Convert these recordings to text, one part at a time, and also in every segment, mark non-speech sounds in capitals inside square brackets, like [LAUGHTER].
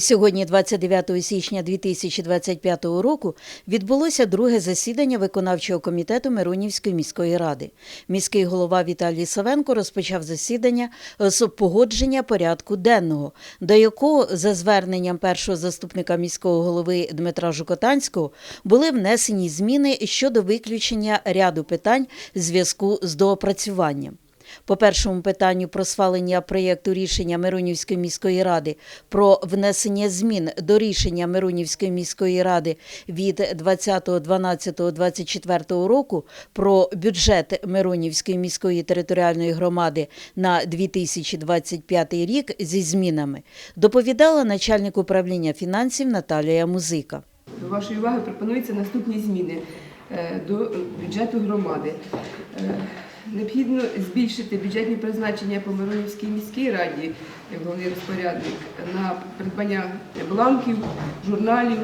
Сьогодні, 29 січня 2025 року, відбулося друге засідання виконавчого комітету Миронівської міської ради. Міський голова Віталій Савенко розпочав засідання з погодження порядку денного, до якого, за зверненням першого заступника міського голови Дмитра Жукотанського, були внесені зміни щодо виключення ряду питань в зв'язку з доопрацюванням. По першому питанню про схвалення проєкту рішення Миронівської міської ради про внесення змін до рішення Миронівської міської ради від 20.12.24 року про бюджет Миронівської міської територіальної громади на 2025 рік зі змінами доповідала начальник управління фінансів Наталія Музика. До вашої уваги пропонуються наступні зміни е, до бюджету громади. Необхідно збільшити бюджетні призначення по Миронівській міській раді, як головний розпорядник, на придбання бланків, журналів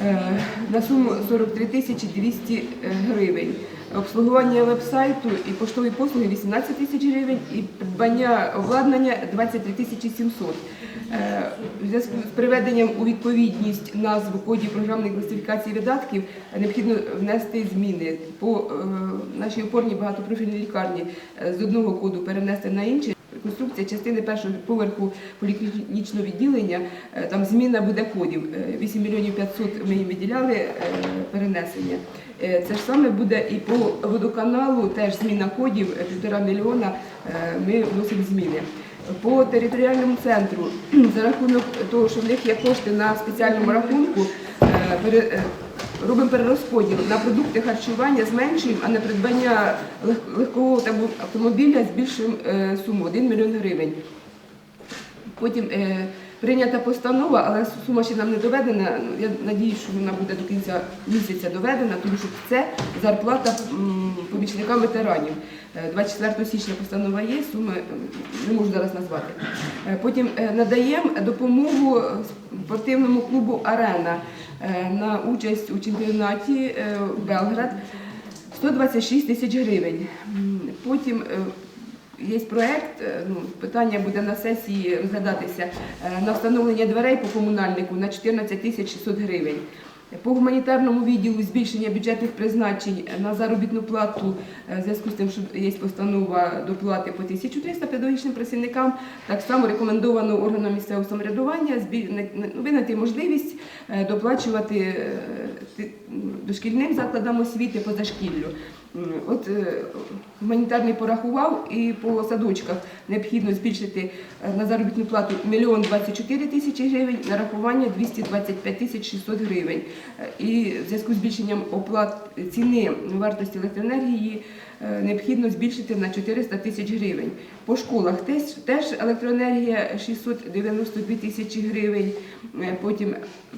е, на суму 43 тисячі 200 гривень. Обслугування веб-сайту і поштові послуги 18 тисяч гривень і придбання обладнання 23 тисячі 700. Е, зв'язку з приведенням у відповідність назву кодів програмної класифікації видатків необхідно внести зміни по е, нашій опорній багатопрофільній лікарні е, з одного коду перенести на інший. Реконструкція частини першого поверху поліклінічного відділення, е, там зміна буде кодів. Е, 8 мільйонів 500 ми їм виділяли е, перенесення. Е, Це ж саме буде і по водоканалу, теж зміна кодів, півтора мільйона ми вносимо зміни. По територіальному центру [CLEARS THROAT] за рахунок того, що в них є кошти на спеціальному рахунку, робимо перерозподіл на продукти харчування, зменшуємо, а на придбання лег- легкового там автомобіля збільшуємо е, суму 1 мільйон гривень. Потім е, прийнята постанова, але сума ще нам не доведена. Я надію, що вона буде до кінця місяця доведена, тому що це зарплата помічникам ветеранів. Е, 24 січня постанова є, суми е, не можу зараз назвати. Е, Потім е, надаємо допомогу спортивному клубу Арена е, на участь у чемпіонаті е, Белград 126 тисяч гривень. Потім е, Є проект, е, ну, питання буде на сесії розглядатися е, на встановлення дверей по комунальнику на 14 тисяч 600 гривень. По гуманітарному відділу збільшення бюджетних призначень на заробітну плату е, в зв'язку з тим, що є постанова доплати по 1300 педагогічним працівникам, так само рекомендовано органам місцевого самоврядування ну, винайти можливість е, доплачувати е, дошкільним закладам освіти позашкіллю. От е, гуманітарний порахував і по садочках необхідно збільшити е, на заробітну плату 1 24 тисячі гривень, нарахування 225 тисяч 600 гривень. Е, І в зв'язку з збільшенням оплат ціни вартості електроенергії необхідно збільшити на 400 тисяч гривень. По школах теж, теж електроенергія 692 тисячі гривень. Е, Потім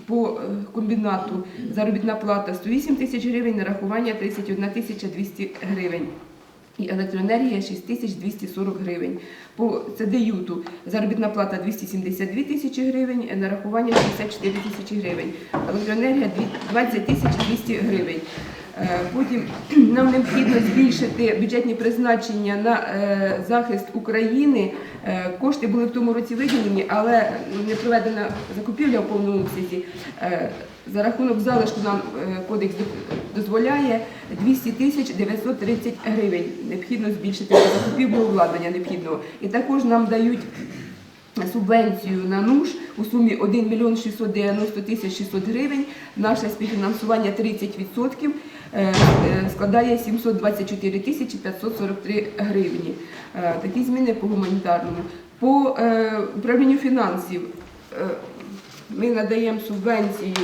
по е, комбінату заробітна плата 108 тисяч гривень, нарахування 31 тисяча 200 гривень. І електроенергія 6240 гривень. По ЦДЮТу заробітна плата 272 тисячі гривень, нарахування 64 тисячі гривень. Електроенергія 20 тисяч 200 гривень. Е, Потім [CLEARS THROAT] нам необхідно збільшити бюджетні призначення на е, захист України. Е, Кошти були в тому році виділені, але не проведена закупівля в повному обсязі. За рахунок залишку нам кодекс дозволяє 200 тисяч 930 гривень. Необхідно збільшити закупівлю обладнання необхідного. І також нам дають субвенцію на НУШ у сумі 1 мільйон 690 тисяч 600 гривень. Наше співфінансування 30% е, е, складає 724 тисячі 543 гривні. Е, Такі зміни по гуманітарному. По е, управлінню фінансів е, ми надаємо субвенцію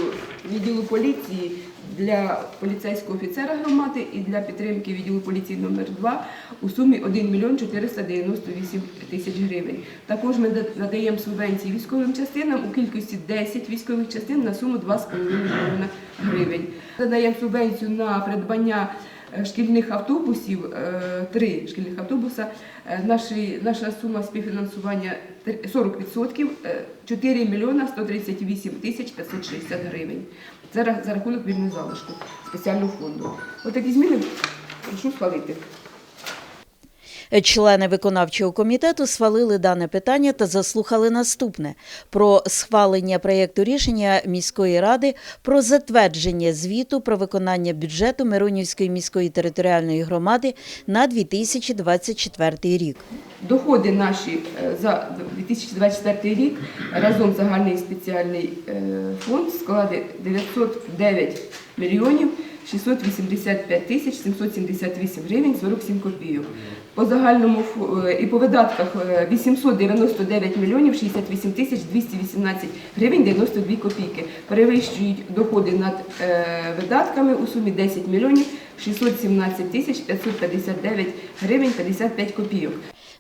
відділу поліції для поліцейського офіцера громади і для підтримки відділу поліції номер 2 у сумі 1 мільйон 498 тисяч гривень. Також ми надаємо субвенції військовим частинам у кількості 10 військових частин на суму 2,5 мільйона гривень. Надаємо субвенцію на придбання шкільних автобусів, е, три шкільних автобуса. Е, наша сума співфінансування три- 40%, е, 4 мільйона 138 тисяч 560 гривень. Це за рахунок вільного залишку спеціального фонду. Отакі зміни прошу схвалити. Члени виконавчого комітету схвалили дане питання та заслухали наступне про схвалення проєкту рішення міської ради про затвердження звіту про виконання бюджету Миронівської міської територіальної громади на 2024 рік. Доходи наші е, за 2024 рік разом загальний спеціальний е, фонд складе 909 мільйонів 685 тисяч 778 гривень 47 копійок. По загальному е, і по видатках е, 899 мільйонів 68 тисяч 218 гривень 92 копійки. Перевищують доходи над е, видатками у сумі 10 мільйонів 617 тисяч 559 гривень 55 копійок.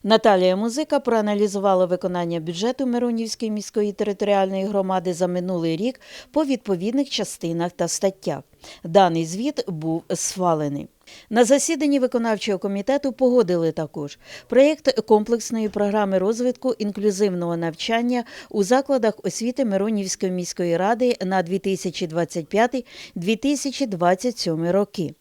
Наталія Музика проаналізувала виконання бюджету Миронівської міської територіальної громади за минулий рік по відповідних частинах та статтях. Даний звіт був схвалений. На засіданні виконавчого комітету погодили також проєкт комплексної програми розвитку інклюзивного навчання у закладах освіти Миронівської міської ради на 2025-2027 роки.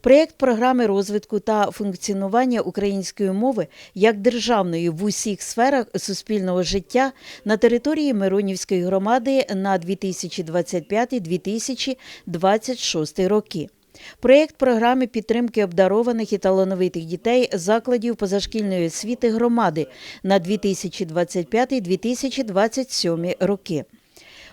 Проєкт програми розвитку та функціонування української мови як державної в усіх сферах суспільного життя на території Миронівської громади на 2025-2026 роки. Проєкт програми підтримки обдарованих і талановитих дітей закладів позашкільної освіти громади на 2025-2027 роки.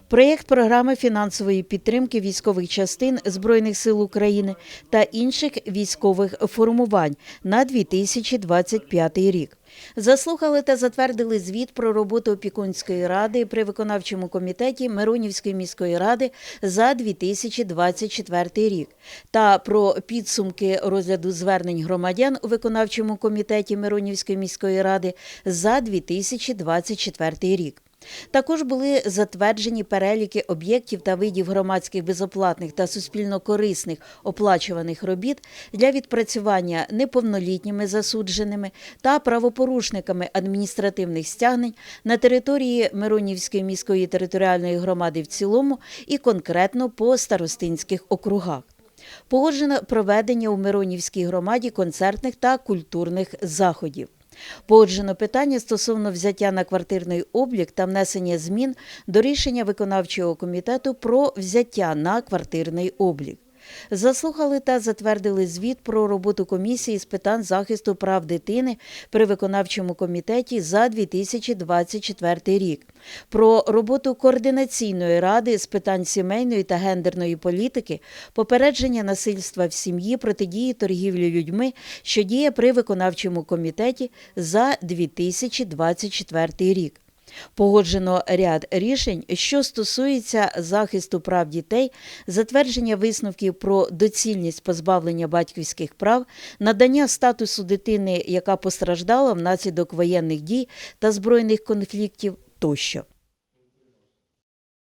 Проєкт програми фінансової підтримки військових частин Збройних сил України та інших військових формувань на 2025 рік. Заслухали та затвердили звіт про роботу опікунської ради при виконавчому комітеті Миронівської міської ради за 2024 рік та про підсумки розгляду звернень громадян у виконавчому комітеті Миронівської міської ради за 2024 рік. Також були затверджені переліки об'єктів та видів громадських безоплатних та суспільно корисних оплачуваних робіт для відпрацювання неповнолітніми засудженими та правопорушниками адміністративних стягнень на території Миронівської міської територіальної громади в цілому і конкретно по старостинських округах. Погоджено проведення у Миронівській громаді концертних та культурних заходів. Погоджено питання стосовно взяття на квартирний облік та внесення змін до рішення виконавчого комітету про взяття на квартирний облік. Заслухали та затвердили звіт про роботу комісії з питань захисту прав дитини при виконавчому комітеті за 2024 рік, про роботу координаційної ради з питань сімейної та гендерної політики, попередження насильства в сім'ї, протидії торгівлі людьми, що діє при виконавчому комітеті за 2024 рік. Погоджено ряд рішень, що стосується захисту прав дітей, затвердження висновків про доцільність позбавлення батьківських прав, надання статусу дитини, яка постраждала внаслідок воєнних дій та збройних конфліктів тощо.